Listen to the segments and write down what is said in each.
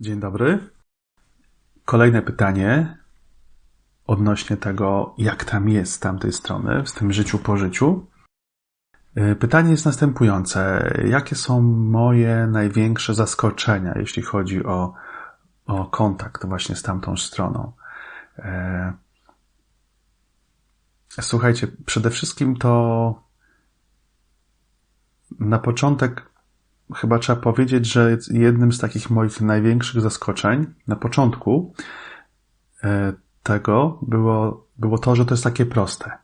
Dzień dobry. Kolejne pytanie odnośnie tego, jak tam jest z tamtej strony, w tym życiu po życiu. Y, Pytanie jest następujące. Jakie są moje największe zaskoczenia, jeśli chodzi o, o kontakt właśnie z tamtą stroną? E, Słuchajcie, przede wszystkim to na początek chyba trzeba powiedzieć, że jednym z takich moich największych zaskoczeń na początku e, tego było, było to, że to jest takie proste.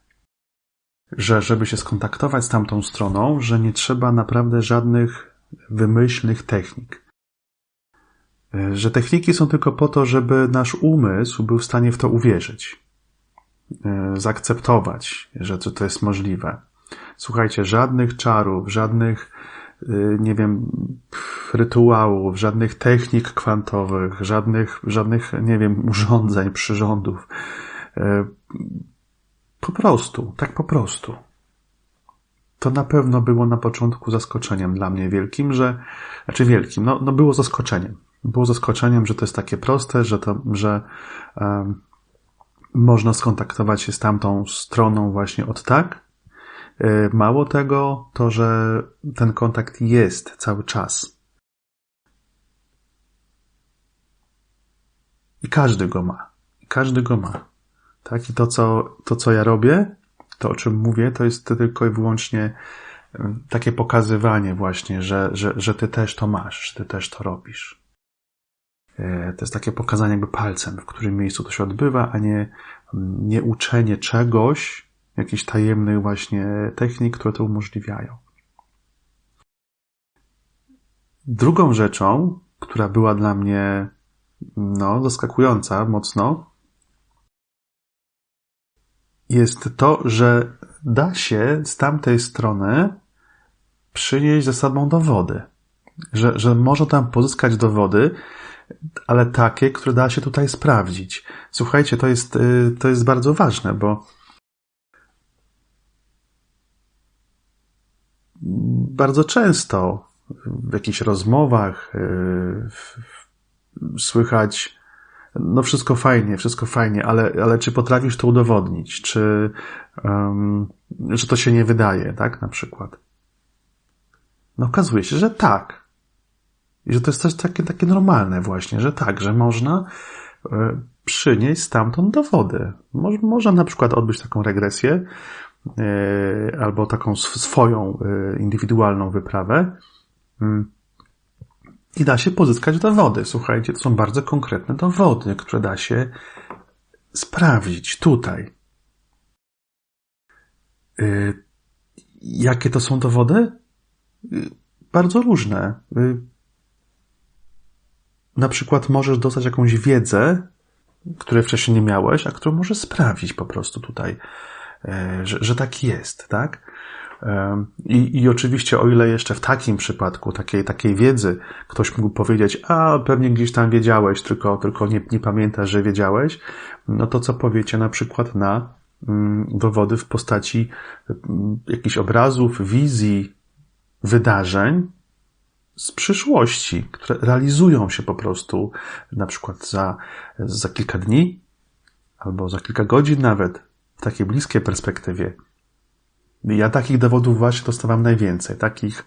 Że żeby się skontaktować z tamtą stroną, że nie trzeba naprawdę żadnych wymyślnych technik. E, Że techniki są tylko po to, żeby nasz umysł był w stanie w to uwierzyć. E, Zaakceptować, że to to jest możliwe. Słuchajcie, żadnych czarów, żadnych nie wiem, rytuałów, żadnych technik kwantowych, żadnych, żadnych, nie wiem, urządzeń, przyrządów. Y, Po prostu, tak po prostu. To na pewno było na początku zaskoczeniem dla mnie wielkim, że, znaczy wielkim, no, no było zaskoczeniem. Było zaskoczeniem, że to jest takie proste, że to, że um, można skontaktować się z tamtą stroną właśnie od tak, Mało tego, to, że ten kontakt jest cały czas. I każdy go ma. I każdy go ma. Tak? I to, co, to, co ja robię, to, o czym mówię, to jest tylko i wyłącznie e, takie pokazywanie właśnie, że, że, że ty też to masz, że ty też to robisz. E, To jest takie pokazanie jakby palcem, w którym miejscu to się odbywa, a nie, nie uczenie czegoś, jakichś tajemnych właśnie technik, które to umożliwiają. Drugą rzeczą, która była dla mnie no, zaskakująca mocno, jest to, że da się z tamtej strony przynieść ze sobą dowody. Że, że można tam pozyskać dowody, ale takie, które da się tutaj sprawdzić. Słuchajcie, to jest, y, to jest bardzo ważne, bo bardzo często w jakichś rozmowach w- słychać, no wszystko fajnie, wszystko fajnie, ale, ale czy potrafisz to udowodnić? Czy, um, że to się nie wydaje, tak, na przykład? No okazuje się, że tak. I że to jest też takie, takie normalne właśnie, że tak, że można e, przynieść stamtąd dowody. Mo- Można na przykład odbyć taką regresję, albo taką sw- swoją e, indywidualną wyprawę Mm. i da się pozyskać dowody. Słuchajcie, to są bardzo konkretne dowody, które da się sprawdzić tutaj. E, Jakie to są dowody? E, Bardzo różne. E, Na przykład możesz dostać jakąś wiedzę, której wcześniej nie miałeś, a którą możesz sprawdzić po prostu tutaj, e, że, że tak jest, tak? Em, I, I oczywiście, o ile jeszcze w takim przypadku, takiej, takiej wiedzy, ktoś mógł powiedzieć, a pewnie gdzieś tam wiedziałeś, tylko, tylko nie, nie pamiętasz, że wiedziałeś, no to co powiecie na przykład na mm, dowody w postaci mm, jakichś obrazów, wizji, wydarzeń, z przyszłości, które realizują się po prostu na przykład za, za kilka dni albo za kilka godzin nawet takiej bliskiej perspektywie. Ja takich dowodów właśnie dostawam najwięcej, takich,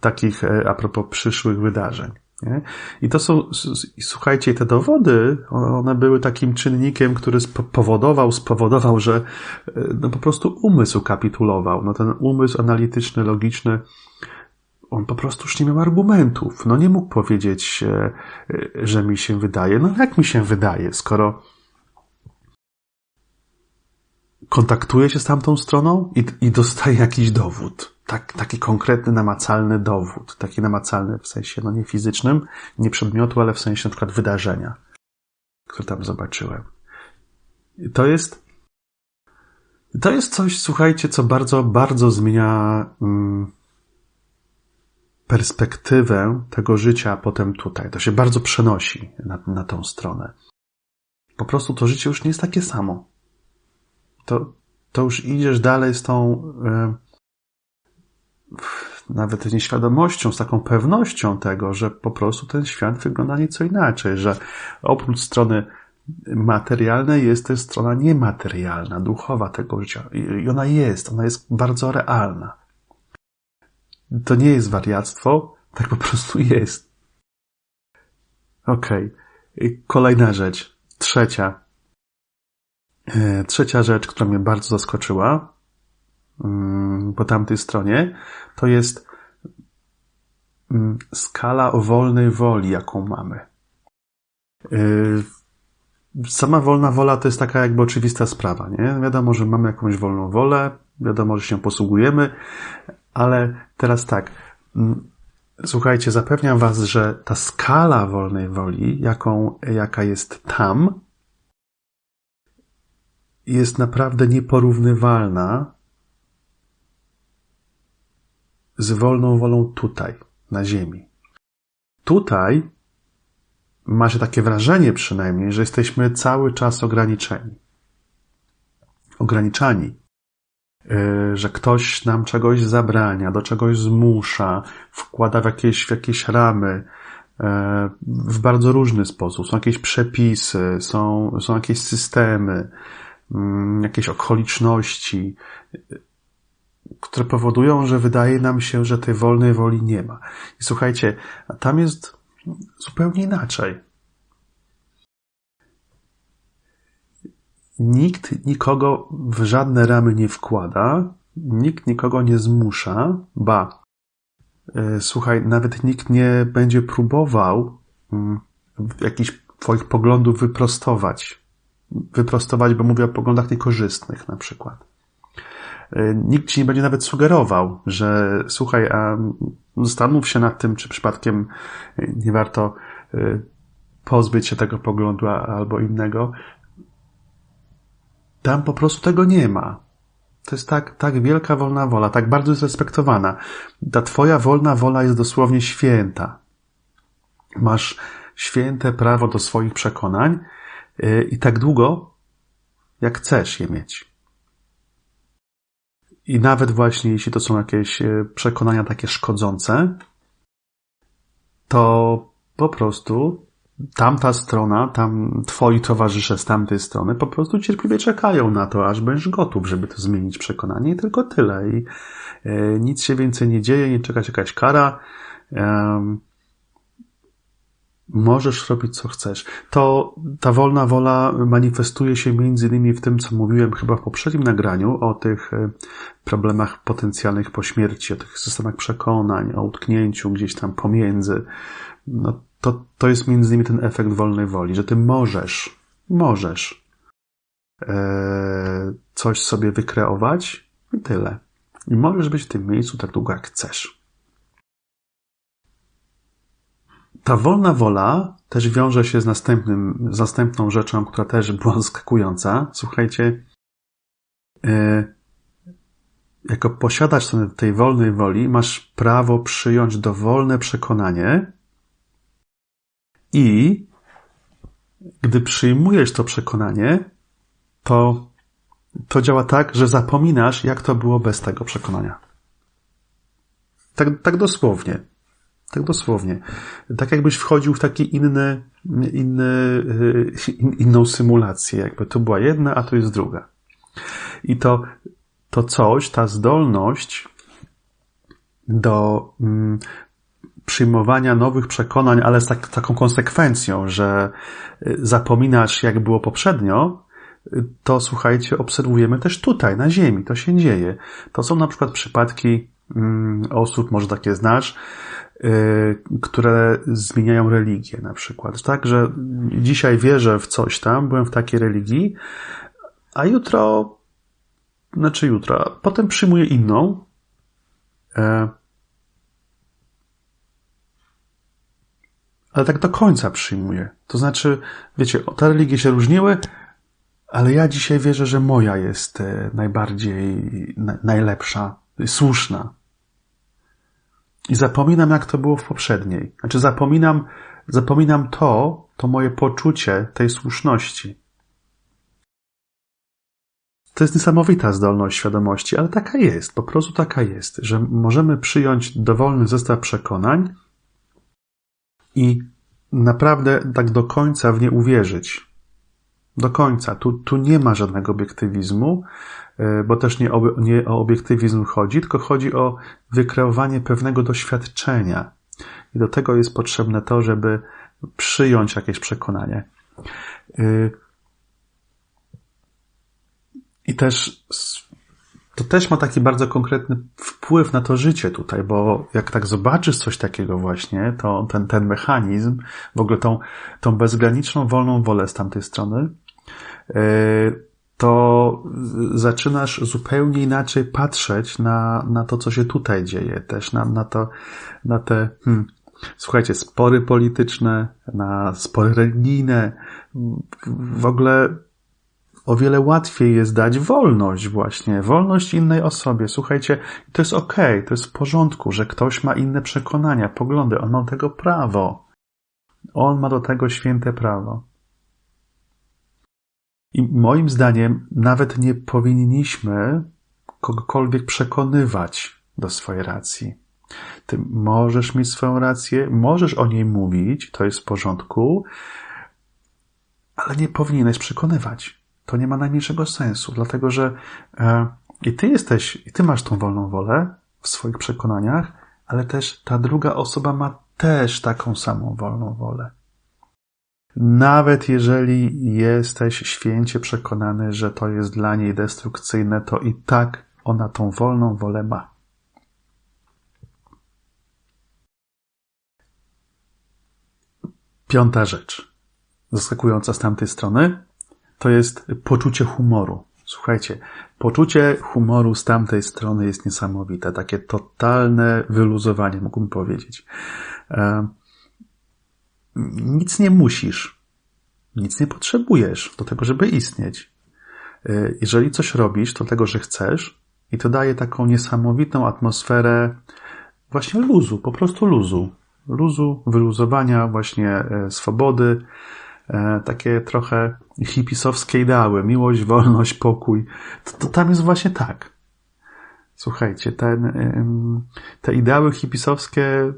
takich e, a propos przyszłych wydarzeń. Nie? I to są, słuchajcie, te dowody, one były takim czynnikiem, który spowodował, spowodował, że e, no po prostu umysł kapitulował. No ten umysł analityczny, logiczny, on po prostu już nie miał argumentów. No nie mógł powiedzieć, e, że mi się wydaje. No jak mi się wydaje, skoro kontaktuje się z tamtą stroną i, i dostaje jakiś dowód. Tak, taki konkretny, namacalny dowód. Taki namacalny w sensie, no nie fizycznym, nie przedmiotu, ale w sensie na przykład wydarzenia, które tam zobaczyłem. I To jest, to jest coś, słuchajcie, co bardzo, bardzo zmienia mm, perspektywę tego życia potem tutaj. To się bardzo przenosi na, na tą stronę. Po prostu to życie już nie jest takie samo. To, to już idziesz dalej z tą, e, nawet nieświadomością, z taką pewnością tego, że po prostu ten świat wygląda nieco inaczej, że oprócz strony materialnej jest też strona niematerialna, duchowa tego życia. I ona jest, ona jest bardzo realna. To nie jest wariactwo, tak po prostu jest. Okej. Okay. Kolejna rzecz. Trzecia. E, trzecia rzecz, która mnie bardzo zaskoczyła mm, po tamtej stronie, to jest mm, skala wolnej woli, jaką mamy. E, sama wolna wola to jest taka jakby oczywista sprawa, nie? Wiadomo, że mamy jakąś wolną wolę, wiadomo, że się posługujemy, ale teraz tak. Mm, słuchajcie, zapewniam Was, że ta skala wolnej woli, jaką, jaka jest tam, jest naprawdę nieporównywalna z wolną wolą tutaj, na Ziemi. Tutaj ma się takie wrażenie przynajmniej, że jesteśmy cały czas ograniczeni. Ograniczani. Yy, że ktoś nam czegoś zabrania, do czegoś zmusza, wkłada w jakieś, w jakieś ramy, yy, w bardzo różny sposób. Są jakieś przepisy, są, są jakieś systemy, jakieś okoliczności, które powodują, że wydaje nam się, że tej wolnej woli nie ma. I słuchajcie, tam jest zupełnie inaczej. Nikt nikogo w żadne ramy nie wkłada, nikt nikogo nie zmusza, ba, e, słuchaj, nawet nikt nie będzie próbował mm, jakichś Twoich poglądów wyprostować. Wyprostować, bo mówię o poglądach niekorzystnych na przykład. E, nikt ci nie będzie nawet sugerował, że słuchaj, a zastanów się nad tym, czy przypadkiem nie warto e, pozbyć się tego poglądu albo innego. Tam po prostu tego nie ma. To jest tak, tak wielka wolna wola, tak bardzo jest respektowana. Ta twoja wolna wola jest dosłownie święta. Masz święte prawo do swoich przekonań e, i tak długo, jak chcesz je mieć. I nawet właśnie jeśli to są jakieś e, przekonania takie szkodzące, to po prostu tamta strona, tam twoi towarzysze z tamtej strony po prostu cierpliwie czekają na to, aż będziesz gotów, żeby to zmienić przekonanie i tylko tyle. I e, nic się więcej nie dzieje, nie czeka jakaś kara. E, Możesz robić co chcesz. To ta wolna wola manifestuje się między innymi w tym, co mówiłem chyba w poprzednim nagraniu o tych e, problemach potencjalnych po śmierci, o tych systemach przekonań, o utknięciu gdzieś tam pomiędzy. No, to, to jest między innymi ten efekt wolnej woli, że ty możesz, możesz e, coś sobie wykreować i tyle. I możesz być w tym miejscu tak długo, jak chcesz. Ta wolna wola też wiąże się z następnym, z następną rzeczą, która też była zaskakująca. Słuchajcie, yy, jako posiadacz tej wolnej woli masz prawo przyjąć dowolne przekonanie i gdy przyjmujesz to przekonanie, to, to działa tak, że zapominasz, jak to było bez tego przekonania. Tak, tak dosłownie. Tak dosłownie. Tak jakbyś wchodził w taki inny, inny, in, inną symulację. Jakby to była jedna, a to jest druga. I to, to coś, ta zdolność do mm, przyjmowania nowych przekonań, ale z tak, taką konsekwencją, że y, zapominasz, jak było poprzednio, to słuchajcie, obserwujemy też tutaj, na Ziemi. To się dzieje. To są na przykład przypadki mm, osób, może takie znasz, Y, które zmieniają religię na przykład. Tak, że dzisiaj wierzę w coś tam, byłem w takiej religii, a jutro, znaczy jutro, potem przyjmuję inną. E, ale tak do końca przyjmuję. To znaczy, wiecie, te religie się różniły, ale ja dzisiaj wierzę, że moja jest e, najbardziej, najlepsza, słuszna. I zapominam, jak to było w poprzedniej. Znaczy, zapominam, zapominam to, to moje poczucie tej słuszności. to jest niesamowita zdolność świadomości, ale taka jest, po prostu taka jest, że możemy przyjąć dowolny zestaw przekonań i naprawdę tak do końca w nie uwierzyć. Do końca. Tu, tu nie ma żadnego obiektywizmu, bo też nie o, nie o obiektywizm chodzi, tylko chodzi o wykreowanie pewnego doświadczenia. I do tego jest potrzebne to, żeby przyjąć jakieś przekonanie. E, I też to też ma taki bardzo konkretny wpływ na to życie tutaj, bo jak tak zobaczysz coś takiego właśnie, to ten, ten mechanizm, w ogóle tą, tą bezgraniczną wolną wolę z tamtej strony, e, to zaczynasz zupełnie inaczej patrzeć na, na to, co się tutaj dzieje, też na, na to, na te, hmm, słuchajcie, spory polityczne, na spory religijne, w ogóle o wiele łatwiej jest dać wolność właśnie, wolność innej osobie. Słuchajcie, to jest okay, to jest w porządku, że ktoś ma inne przekonania, poglądy, on ma do tego prawo. On ma do tego święte prawo. I moim zdaniem nawet nie powinniśmy kogokolwiek przekonywać do swojej racji. Ty możesz mieć swoją rację, możesz o niej mówić, to jest w porządku, ale nie powinieneś przekonywać to nie ma najmniejszego sensu, dlatego że e, i ty jesteś, i ty masz tą wolną wolę w swoich przekonaniach, ale też ta druga osoba ma też taką samą wolną wolę. Nawet jeżeli jesteś święcie przekonany, że to jest dla niej destrukcyjne, to i tak ona tą wolną wolę ma. Piąta rzecz, zaskakująca z tamtej strony, to jest poczucie humoru. Słuchajcie, poczucie humoru z tamtej strony jest niesamowite. Takie totalne wyluzowanie, mógłbym powiedzieć. E, nic nie musisz, nic nie potrzebujesz do tego, żeby istnieć. E, jeżeli coś robisz, to tego, że chcesz, i to daje taką niesamowitą atmosferę właśnie luzu, po prostu luzu. Luzu, wyluzowania, właśnie e, swobody, E, takie trochę hipisowskie ideały, miłość, wolność, pokój, to, to tam jest właśnie tak. Słuchajcie, ten, te ideały hipisowskie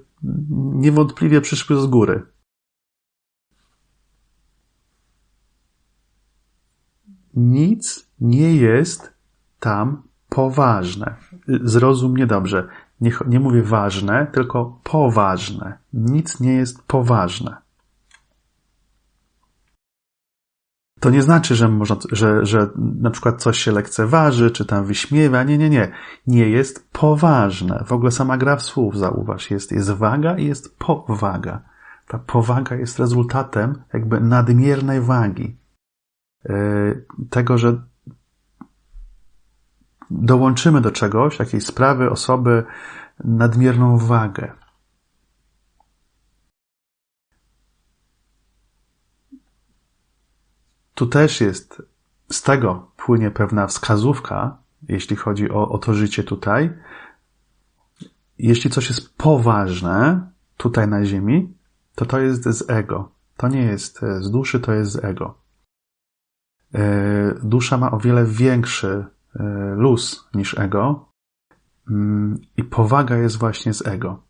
niewątpliwie przyszły z góry. Nic nie jest tam poważne. Zrozum mnie dobrze. Nie, nie mówię ważne, tylko poważne. Nic nie jest poważne. To nie znaczy, że, można, że, że na przykład coś się lekceważy, czy tam wyśmiewa. Nie, nie, nie. Nie jest poważne. W ogóle sama gra w słów, zauważ, jest, jest waga i jest powaga. Ta powaga jest rezultatem jakby nadmiernej wagi. Yy, tego, że dołączymy do czegoś, jakiejś sprawy, osoby, nadmierną wagę. Tu też jest, z tego płynie pewna wskazówka, jeśli chodzi o, o to życie tutaj. Jeśli coś jest poważne tutaj na Ziemi, to to jest z ego. To nie jest z duszy, to jest z ego. E, dusza ma o wiele większy e, luz niż ego mm, i powaga jest właśnie z ego.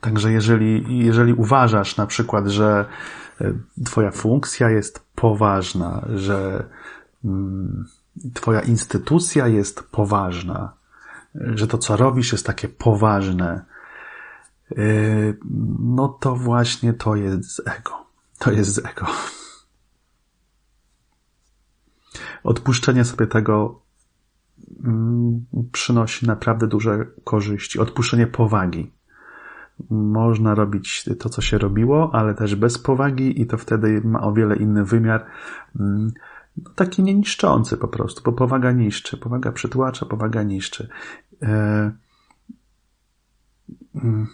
Także jeżeli, jeżeli uważasz na przykład, że e, Twoja funkcja jest poważna, że mm, Twoja instytucja jest poważna, że to, co robisz, jest takie poważne, no to właśnie to jest z ego. To jest z ego. Odpuszczenie sobie tego mm, przynosi naprawdę duże korzyści. Odpuszczenie powagi można robić to, co się robiło, ale też bez powagi i to wtedy ma o wiele inny wymiar. Mm, no, taki nieniszczący po prostu, bo powaga niszczy, powaga przytłacza, powaga niszczy. E... Mm,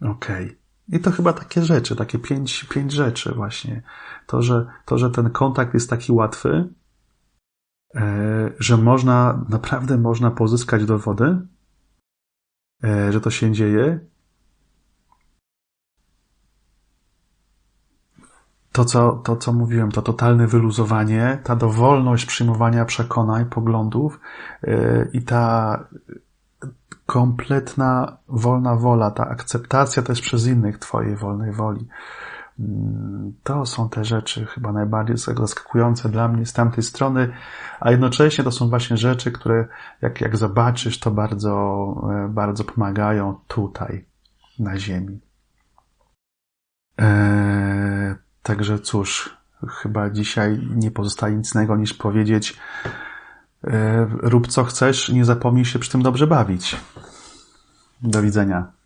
okej. Okay. I to chyba takie rzeczy, takie pięć, pięć rzeczy właśnie. To że, to, że ten kontakt jest taki łatwy, że można, naprawdę można pozyskać dowody, e, że to się dzieje to co, to, co mówiłem, to totalne wyluzowanie, ta dowolność przyjmowania przekonań, poglądów yy, i ta kompletna wolna wola, ta akceptacja też przez innych Twojej wolnej woli. To są te rzeczy chyba najbardziej zaskakujące dla mnie z tamtej strony, a jednocześnie to są właśnie rzeczy, które jak, jak zobaczysz, to bardzo, e, bardzo pomagają tutaj, na ziemi. Eee, także cóż, chyba dzisiaj nie pozostaje nic innego niż powiedzieć, e, rób co chcesz, nie zapomnij się przy tym dobrze bawić. Do widzenia.